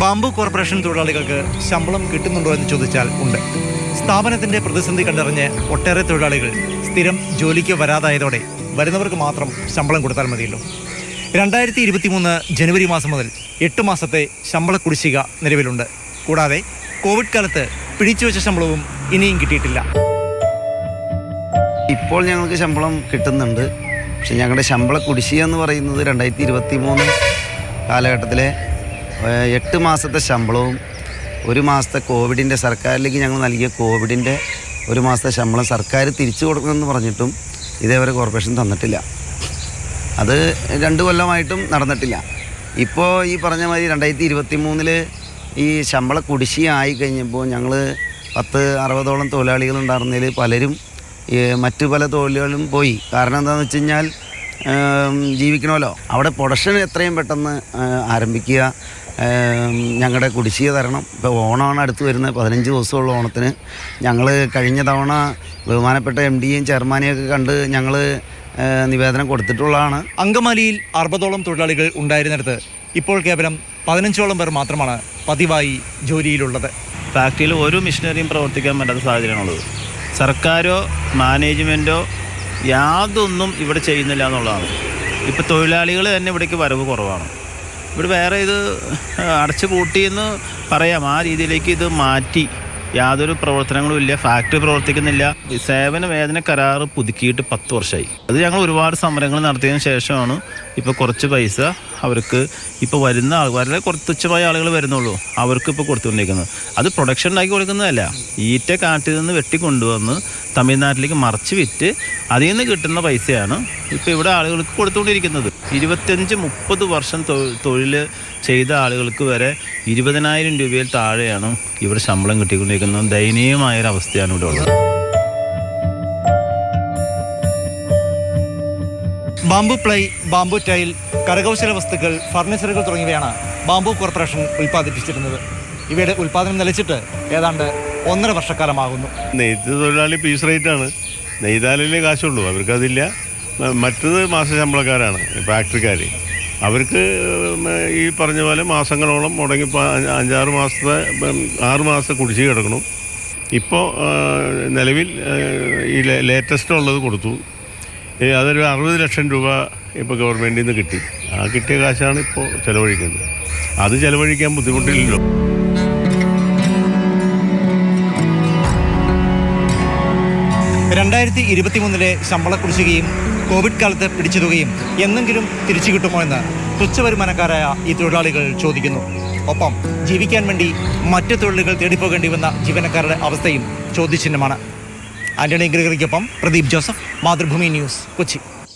Corporation തൊഴിലാളികൾക്ക് ശമ്പളം കിട്ടുന്നുണ്ടോ എന്ന് ചോദിച്ചാൽ ഉണ്ട്. സ്ഥാപനത്തിന്റെ പ്രതിസന്ധി കണ്ടറിഞ്ഞ് ഒട്ടേറെ തൊഴിലാളികൾ സ്ഥിരം ജോലിക്ക് വരാതായതോടെ വരുന്നവർക്ക് മാത്രം ശമ്പളം കൊടുത്താൽ മതിയല്ലോ. രണ്ടായിരത്തി ഇരുപത്തി മൂന്ന് ജനുവരി മാസം മുതൽ എട്ട് മാസത്തെ ശമ്പള കുടിശ്ശിക നിലവിലുണ്ട്. കൂടാതെ കോവിഡ് കാലത്ത് പിടിച്ചുവെച്ച ശമ്പളവും ഇനിയും കിട്ടിയിട്ടില്ല. ഇപ്പോൾ ഞങ്ങൾക്ക് ശമ്പളം കിട്ടുന്നുണ്ട്. പക്ഷെ ഞങ്ങളുടെ ശമ്പള കുടിശ്ശിക എന്ന് പറയുന്നത് രണ്ടായിരത്തി ഇരുപത്തി മൂന്ന് കാലഘട്ടത്തിലെ എട്ട് മാസത്തെ ശമ്പളവും ഒരു മാസത്തെ കോവിഡിന്റെ സർക്കാരിലേക്ക് ഞങ്ങൾ നൽകിയ കോവിഡിന്റെ ഒരു മാസത്തെ ശമ്പളം സർക്കാർ തിരിച്ചു കൊടുക്കണമെന്ന് പറഞ്ഞിട്ടും ഇതേവരെ കോർപ്പറേഷൻ തന്നിട്ടില്ല. അത് രണ്ട് കൊല്ലമായിട്ടും നടന്നിട്ടില്ല. ഇപ്പോൾ ഈ പറഞ്ഞ മാതിരി രണ്ടായിരത്തി ഇരുപത്തി മൂന്നിൽ ഈ ശമ്പള കുടിശ്ശിക ആയി കഴിഞ്ഞപ്പോൾ ഞങ്ങൾ പത്ത് അറുപതോളം തൊഴിലാളികൾ ഉണ്ടായിരുന്നതിൽ പലരും മറ്റു പല തൊഴിലുകളും പോയി. കാരണം എന്താണെന്ന് വെച്ച് കഴിഞ്ഞാൽ ജീവിക്കണമല്ലോ. അവിടെ പ്രൊഡക്ഷൻ എത്രയും പെട്ടെന്ന് ആരംഭിക്കുക. ഞങ്ങളുടെ കുടിശ്ശിക തരണം. ഇപ്പോൾ ഓണമാണ് അടുത്ത് വരുന്നത്. പതിനഞ്ച് ദിവസമുള്ള ഓണത്തിന്. ഞങ്ങൾ കഴിഞ്ഞ തവണ ബഹുമാനപ്പെട്ട എം ഡിയും ചെയർമാനെയും ഒക്കെ കണ്ട് ഞങ്ങൾ നിവേദനം കൊടുത്തിട്ടുള്ളതാണ്. അങ്കമാലിയിൽ അറുപതോളം തൊഴിലാളികൾ ഉണ്ടായിരുന്നിടത്ത് ഇപ്പോൾ കേവലം പതിനഞ്ചോളം പേർ മാത്രമാണ് പതിവായി ജോലിയിലുള്ളത്. ഫാക്ടറിയിൽ ഒരു മിഷനറിയും പ്രവർത്തിക്കാൻ പറ്റാത്ത സാഹചര്യമാണുള്ളത്. സർക്കാരോ മാനേജ്മെന്റോ യാതൊന്നും ഇവിടെ ചെയ്യുന്നില്ല എന്നുള്ളതാണ്. ഇപ്പോൾ തൊഴിലാളികൾ തന്നെ ഇവിടേക്ക് വരവ് കുറവാണ്. ഇവിടെ വേറെ ഇത് അടച്ചു പൂട്ടിയെന്ന് പറയാം. ആ രീതിയിലേക്ക് ഇത് മാറ്റി. യാതൊരു പ്രവർത്തനങ്ങളും ഇല്ല. ഫാക്ടറി പ്രവർത്തിക്കുന്നില്ല. സേവന വേതന കരാറ് പുതുക്കിയിട്ട് പത്ത് വർഷമായി അത് ഞങ്ങൾ ഒരുപാട് സമരങ്ങൾ നടത്തിയതിനു ശേഷമാണ് ഇപ്പോൾ കുറച്ച് പൈസ അവർക്ക് ഇപ്പോൾ വരുന്ന ആൾ വളരെ കുറച്ച് ആളുകൾ വരുന്നുള്ളൂ. അവർക്ക് ഇപ്പോൾ കൊടുത്തുകൊണ്ടിരിക്കുന്നത്. അത് പ്രൊഡക്ഷൻ ഉണ്ടാക്കി കൊടുക്കുന്നതല്ല. ഈറ്റ കാട്ടിൽ നിന്ന് വെട്ടിക്കൊണ്ടുവന്ന് തമിഴ്നാട്ടിലേക്ക് മറിച്ച് വിറ്റ് അതിൽ നിന്ന് കിട്ടുന്ന പൈസയാണ് ഇപ്പോൾ ഇവിടെ ആളുകൾക്ക് കൊടുത്തുകൊണ്ടിരിക്കുന്നത്. ഇരുപത്തഞ്ച് മുപ്പത് വർഷം തൊഴിൽ ചെയ്ത ആളുകൾക്ക് വരെ ഇരുപതിനായിരം രൂപയിൽ താഴെയാണ് ഇവിടെ ശമ്പളം കിട്ടിക്കൊണ്ടിരിക്കുന്നത്. ദയനീയമായ ഒരു അവസ്ഥയാണ് ഇവിടെ ഉള്ളത്. ബാംബു പ്ലൈ ബാംബു ടൈൽ കരകൗശല വസ്തുക്കൾ ഫർണിച്ചറുകൾ തുടങ്ങിയവയാണ് ബാംബു കോർപ്പറേഷൻ ഉൽപ്പാദിപ്പിച്ചിരുന്നത്. ഇവയുടെ ഉൽപ്പാദനം നിലച്ചിട്ട് ഏതാണ്ട് ഒന്നര വർഷക്കാലമാകുന്നു. നെയ്ത്ത് തൊഴിലാളി പീസ് ആണ്. നെയ്താലല്ലേ കാശുള്ളൂ. അവർക്കതില്ല. മറ്റത് മാസ ശമ്പളക്കാരാണ് ഫാക്ടറിക്കാർ അവർക്ക് ഈ പറഞ്ഞ പോലെ മാസങ്ങളോളം മുടങ്ങി അഞ്ചാറ് മാസത്തെ ആറ് മാസത്തെ കുടിശ്ശിക കിടക്കണം. ഇപ്പോൾ നിലവിൽ ഈ ലേറ്റസ്റ്റ് ഉള്ളത് കൊടുത്തു. അതൊരു അറുപത് ലക്ഷം രൂപ ഇപ്പോൾ ഗവൺമെന്റിൽ നിന്ന് കിട്ടി. ആ കിട്ടിയ കാശാണ് ഇപ്പോൾ ചിലവഴിക്കുന്നത്. അത് ചിലവഴിക്കാൻ ബുദ്ധിമുട്ടില്ലല്ലോ. രണ്ടായിരത്തി ഇരുപത്തിമൂന്നിലെ ശമ്പള കുടിശ്ശികയും കോവിഡ് കാലത്ത് പിടിച്ചു തുകയും എന്നെങ്കിലും തിരിച്ചു കിട്ടുമോ എന്ന് തുച്ഛവരുമാനക്കാരായ ഈ തൊഴിലാളികൾ ചോദിക്കുന്നു. ഒപ്പം ജീവിക്കാൻ വേണ്ടി മറ്റ് തൊഴിലുകൾ തേടിപ്പോകേണ്ടി വന്ന ജീവനക്കാരുടെ അവസ്ഥയും ചോദ്യചിഹ്നമാണ്. ആന്റണി ഗ്രിഗറിക്കൊപ്പം പ്രദീപ് ജോസഫ് മാതൃഭൂമി ന്യൂസ് കൊച്ചി.